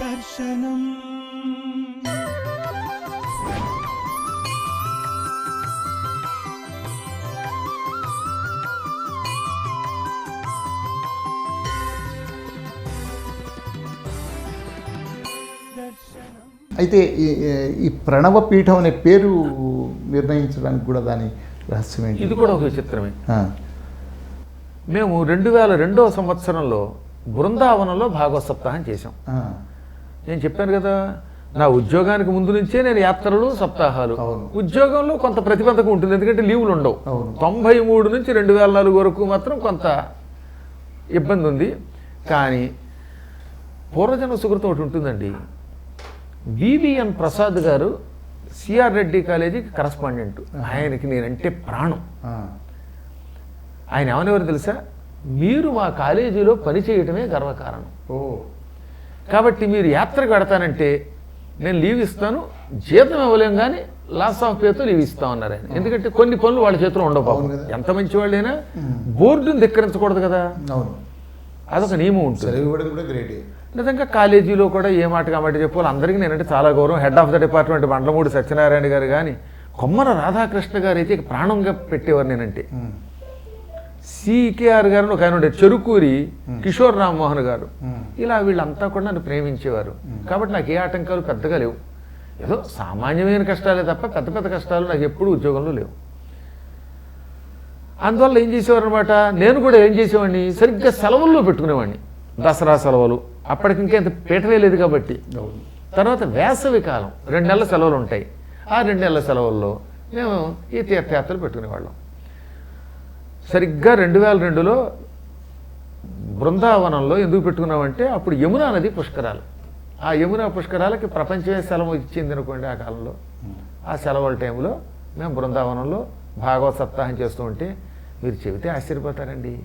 దర్శనం. అయితే ఈ- ఈ ప్రణవ పీఠం అనే పేరు నిర్ణయించడానికి కూడా దాని రహస్యం ఏంటి? ఇది కూడా ఒక విచిత్రమే. మేము రెండు వేల రెండవ సంవత్సరంలో బృందావనంలో భాగవత సప్తాహం చేశాం. ఆ, నేను చెప్పాను కదా నా ఉద్యోగానికి ముందు నుంచే నేను యాత్రలు సప్తాహాలు. ఉద్యోగంలో కొంత ప్రతిబంధకం ఉంటుంది ఎందుకంటే లీవులు ఉండవు. తొంభై మూడు నుంచి రెండు వేల నాలుగు వరకు మాత్రం కొంత ఇబ్బంది ఉంది. కానీ పూర్వజన్మ సుకృతం ఒకటి ఉంటుందండి. వివిఎన్ ప్రసాద్ గారు సిఆర్ రెడ్డి కాలేజీకి కరస్పాండెంట్. ఆయనకి నేనంటే ప్రాణం. ఆయన ఏమనేవారు తెలుసా? మీరు మా కాలేజీలో పనిచేయటమే గర్వకారణం. ఓ. కాబట్టి మీరు యాత్రకు పెడతానంటే నేను లీవ్ ఇస్తాను జీతం ఇవ్వలేం కానీ లాస్ ఆఫ్ పేతో లీవ్ ఇస్తాం అన్నారు ఆయన. ఎందుకంటే కొన్ని పనులు వాళ్ళ చేతిలో ఉండవు పాపం. ఎంత మంచి వాళ్ళైనా బోర్డుని ధిక్కరించకూడదు కదా. అవును. అదొక నియమం ఉంటుంది. నిజంగా కాలేజీలో కూడా ఏ మాట కాబట్టి చెప్పాలి అందరికీ నేనంటే చాలా గౌరవం. Head of the department Bandlamudi Satyanarayana garu కానీ కొమ్మర రాధాకృష్ణ గారు అయితే ప్రాణంగా పెట్టేవారు నేనంటే. సికేఆర్ గారు ఒక ఆయన ఉండే చెరుకూరి కిషోర్ రామ్మోహన్ గారు. ఇలా వీళ్ళంతా కూడా నన్ను ప్రేమించేవారు. కాబట్టి నాకు ఏ ఆటంకాలు పెద్దగా లేవు. ఏదో సామాన్యమైన కష్టాలే తప్ప పెద్ద పెద్ద కష్టాలు నాకు ఎప్పుడూ ఉద్యోగంలో లేవు. అందువల్ల ఏం చేసేవారు అనమాట నేను కూడా ఏం చేసేవాడిని? సరిగ్గా సెలవుల్లో పెట్టుకునేవాడిని. దసరా సెలవులు. అప్పటికి ఇంకేంత పీఠమే లేదు కాబట్టి. తర్వాత వేసవి కాలం. రెండు నెలల సెలవులు ఉంటాయి. ఆ రెండు నెలల సెలవుల్లో మేము ఈ తీర్థయాత్రలు పెట్టుకునేవాళ్ళం. సరిగ్గా రెండు వేల రెండులో బృందావనంలో ఎందుకు పెట్టుకున్నామంటే అప్పుడు యమునా నది పుష్కరాలు. ఆ యమునా పుష్కరాలకి ప్రపంచమే సెలవు ఇచ్చింది అనుకోండి ఆ కాలంలో. ఆ సెలవుల టైంలో మేము బృందావనంలో భాగవత సప్తాహం చేస్తూ ఉంటే మీరు చెబితే ఆశ్చర్యపోతారండి.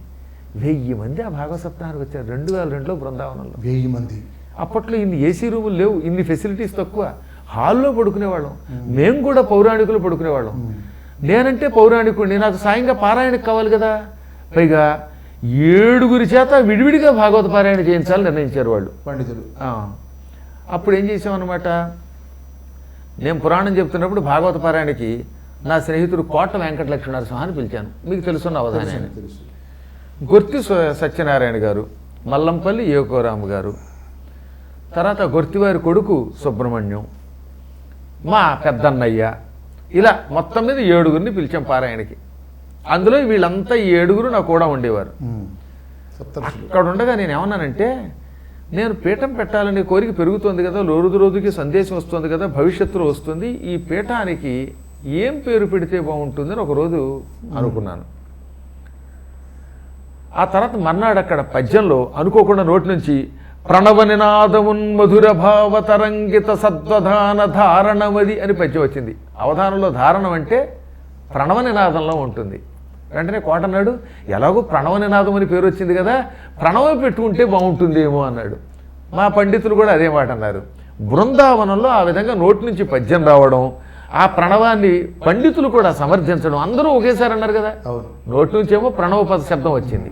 వెయ్యి మంది ఆ భాగవత సప్తాహానికి వచ్చారు రెండు వేల రెండులో బృందావనంలో. వెయ్యి మంది. అప్పట్లో ఇన్ని ఏసీ రూములు లేవు ఇన్ని ఫెసిలిటీస్ తక్కువ. హాల్లో పడుకునేవాళ్ళం. మేము. కూడా పౌరాణికులు పడుకునేవాళ్ళం. నేనంటే పౌరాణికుడిని నాకు సాయంగా పారాయణకు కావాలి కదా. పైగా ఏడుగురి చేత విడివిడిగా భాగవత పారాయణ చేయించాలని నిర్ణయించారు వాళ్ళు. పండితులు. అప్పుడు ఏం చేసామన్నమాట? నేను పురాణం చెప్తున్నప్పుడు భాగవత పారాయణకి నా స్నేహితుడు కోట వెంకట లక్ష్మీ నరసింహాన్ని పిలిచాను. మీకు తెలుసున్న అవధాని గుర్తి సత్యనారాయణ గారు మల్లంపల్లి ఏకోరాము గారు తర్వాత గుర్తివారి కొడుకు సుబ్రహ్మణ్యం మా పెద్దన్నయ్య ఇలా మొత్తం మీద ఏడుగురిని పిలిచాం పారాయణకి. అందులో వీళ్ళంతా ఏడుగురు నాకు కూడా ఉండేవారు. అక్కడ ఉండగా నేను ఏమన్నానంటే నేను పీఠం పెట్టాలనే కోరిక పెరుగుతోంది కదా రోజు రోజుకి సందేశం వస్తుంది కదా భవిష్యత్తులో వస్తుంది. ఈ పీఠానికి ఏం పేరు పెడితే బాగుంటుందని ఒకరోజు అనుకున్నాను. ఆ తర్వాత మర్నాడు అక్కడ పద్యంలో అనుకోకుండా నోటి నుంచి ప్రణవ నినాదమున్ మధుర భావ తరంగిత సద్వధాన ధారణమది అని పద్యం వచ్చింది. అవధానంలో ధారణం అంటే ప్రణవ నినాదంలో ఉంటుంది. వెంటనే కోటన్నాడు ఎలాగో ప్రణవ నినాదం అని పేరు వచ్చింది కదా ప్రణవం పెట్టుకుంటే బాగుంటుందేమో అన్నాడు. మా పండితులు కూడా అదే మాట అన్నారు. బృందావనంలో ఆ విధంగా నోటి నుంచి పద్యం రావడం ఆ ప్రణవాన్ని పండితులు కూడా సమర్థించడం అందరూ ఒకేసారి అన్నారు కదా. నోటి నుంచేమో ప్రణవ పద శబ్దం వచ్చింది.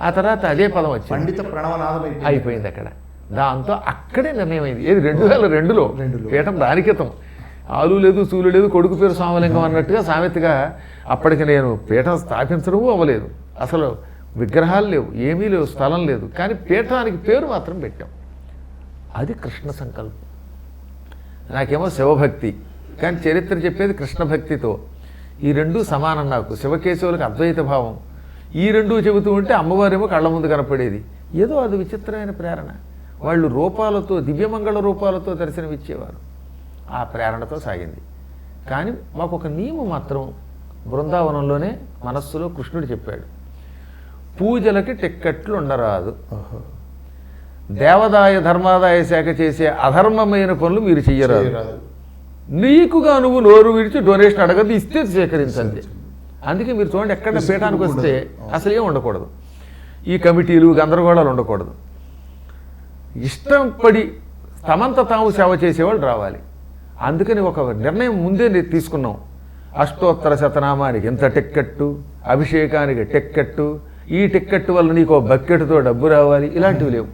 ఆ తర్వాత అదే పదం వచ్చింది. పండిత ప్రణవనాదం అయిపోయింది. అక్కడ. దాంతో అక్కడే నిర్ణయం అయింది. ఏది? రెండు వేల రెండులో. పీఠం దాని క్రితం. ఆలు లేదు సూలు లేదు కొడుకు పేరు సామలింగం అన్నట్టుగా సామెతగా అప్పటికి నేను పీఠం స్థాపించడము అవ్వలేదు. అసలు విగ్రహాలు లేవు ఏమీ లేవు స్థలం లేదు. కానీ పీఠానికి పేరు మాత్రం పెట్టాం. అది కృష్ణ సంకల్పం. నాకేమో శివభక్తి. కానీ చరిత్ర చెప్పేది కృష్ణ భక్తితో. ఈ రెండు సమానం నాకు. శివకేశవులకు అద్వైత భావం. ఈ రెండు చెబుతూ ఉంటే అమ్మవారేమో కళ్ళ ముందు కనపడేది. ఏదో అది విచిత్రమైన ప్రేరణ. వాళ్ళు రూపాలతో దివ్యమంగళ రూపాలతో దర్శనమిచ్చేవారు ఆ ప్రేరణతో సాగింది. కానీ మాకు ఒక నియమం మాత్రం బృందావనంలోనే మనస్సులో కృష్ణుడు చెప్పాడు. పూజలకి టిక్కెట్లు ఉండరాదు. దేవాదాయ ధర్మాదాయ శాఖ చేసే అధర్మమైన పనులు మీరు చెయ్యరాదు. నీకుగా నువ్వు నోరు విడిచి డొనేషన్ అడగదు ఇస్తే స్వీకరించండి అందుకే మీరు చూడండి ఎక్కడ పీఠానికి వస్తే అసలు ఏం ఉండకూడదు. ఈ కమిటీలు గందరగోళాలు ఉండకూడదు. ఇష్టం పడి తమంత తాము సేవ చేసేవాళ్ళు రావాలి. అందుకని ఒక నిర్ణయం ముందే తీసుకున్నాం. అష్టోత్తర శతనామానికి ఇంత టిక్కెట్టు అభిషేకానికి టిక్కెట్టు ఈ టిక్కెట్టు వల్ల నీకు బకెట్తో డబ్బు రావాలి ఇలాంటివి లేవు.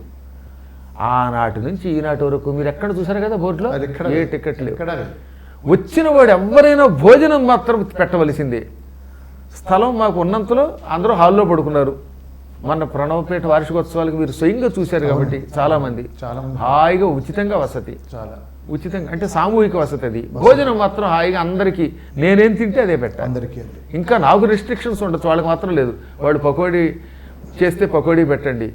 ఆనాటి నుంచి ఈనాటి వరకు మీరు ఎక్కడ చూసారు కదా బోర్డులో? ఏ టికెట్ లేవు. వచ్చిన వాడు ఎవరైనా భోజనం మాత్రం పెట్టవలసిందే. స్థలం మాకు ఉన్నంతలో అందరూ హాల్లో పడుకున్నారు. మన ప్రణవపేట వార్షికోత్సవాలకు మీరు స్వయంగా చూశారు కాబట్టి చాలా మంది చాలా మంది. హాయిగా ఉచితంగా వసతి. చాలా. ఉచితంగా అంటే సామూహిక వసతి అది. భోజనం మాత్రం హాయిగా అందరికీ నేనేం తింటే అదే అండి ఇంకా నాకు రెస్ట్రిక్షన్స్ ఉండొచ్చు వాళ్ళకి మాత్రం లేదు. వాడు పకోడీ చేస్తే పకోడీ పెట్టండి.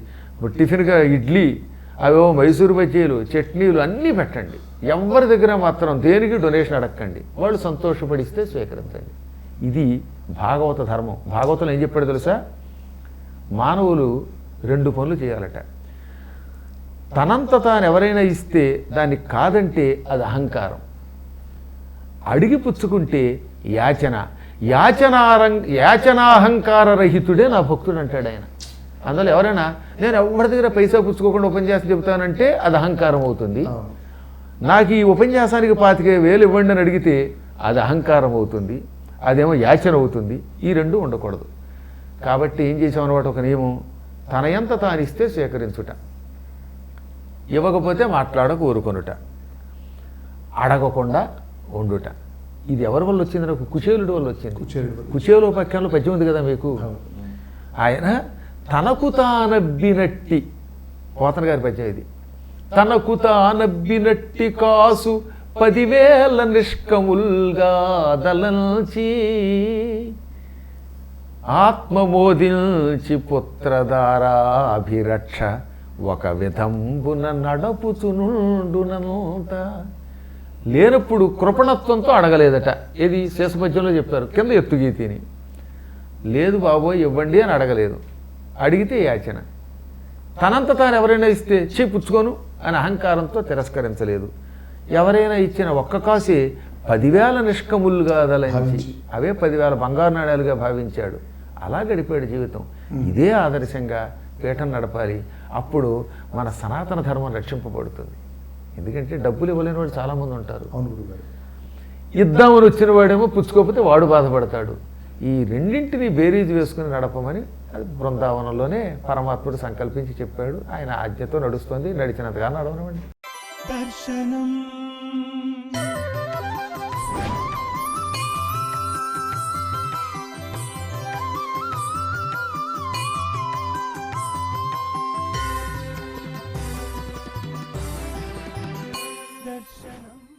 టిఫిన్గా ఇడ్లీ అవేవో మైసూరు బజ్జీలు చట్నీలు అన్నీ పెట్టండి. ఎవరి దగ్గర మాత్రం దేనికి డొనేషన్ అడగండి వాళ్ళు సంతోషపడిస్తే స్వీకరించండి. ఇది భాగవత ధర్మం. భాగవతంలో ఏం చెప్పాడు తెలుసా? మానవులు రెండు పనులు చేయాలట. తనంత తాను ఎవరైనా ఇస్తే దాన్ని కాదంటే అది అహంకారం. అడిగి పుచ్చుకుంటే యాచన. యాచనారం యాచనాహంకార రహితుడే నా భక్తుడు అంటాడు ఆయన. అందులో ఎవరైనా నేను ఎవరి దగ్గర పైసా పుచ్చుకోకుండా ఉపన్యాసం చెబుతానంటే అది అహంకారం అవుతుంది. నాకు ఈ ఉపన్యాసానికి పాతిక వేలు ఇవ్వండి అని అడిగితే అది అహంకారం అవుతుంది. అదేమో యాచన అవుతుంది ఈ రెండు ఉండకూడదు. కాబట్టి ఏం చేసాం అనమాట ఒక నియమం? తన ఎంత తానిస్తే స్వీకరించుట ఇవ్వకపోతే మాట్లాడక ఊరుకొనుట అడగకుండా ఉండుట. ఇది ఎవరి వల్ల వచ్చింది నాకు? కుచేలుడి వల్ల వచ్చింది. కుచేలు పక్షంలో పద్యం ఉంది కదా మీకు? ఆయన తనకు తానబ్బినట్టి పోతన గారి పద్యం ఇది. తనకు తానబ్బినట్టి కాసు పదివేల నిష్కముల్గా దలంచి ఆత్మమోదించి పుత్రధారాభిరక్ష ఒక విధంబున నడపుచునుండునంత లేనప్పుడు కృపణత్వంతో అడగలేదట. ఏది శేషపద్యంలో చెప్పారు కింద ఎత్తుగీతిని లేదు బాబోయ్ ఇవ్వండి అని అడగలేదు. అడిగితే యాచన. తనంత తాను ఎవరైనా ఇస్తే చీ పుచ్చుకోను అని అహంకారంతో తిరస్కరించలేదు. ఎవరైనా ఇచ్చిన ఒక్క కాసే పదివేల నిష్కములుగా దలంచి. అవే పదివేల బంగారు నాణ్యాలుగా భావించాడు. అలా గడిపాడు జీవితం. ఇదే ఆదర్శంగా పీఠం నడపాలి. అప్పుడు మన సనాతన ధర్మం రక్షింపబడుతుంది. ఎందుకంటే డబ్బులు ఇవ్వలేని వాళ్ళు చాలామంది ఉంటారు. ఇద్దామని వచ్చిన వాడేమో పుచ్చుకోకపోతే వాడు బాధపడతాడు. ఈ రెండింటిని బేరీజ్ వేసుకుని నడపమని అది బృందావనంలోనే పరమాత్ముడు సంకల్పించి చెప్పాడు. ఆయన ఆజ్ఞతో నడుస్తుంది నడిచినంతగా నడవనివ్వండి. दर्शनम्।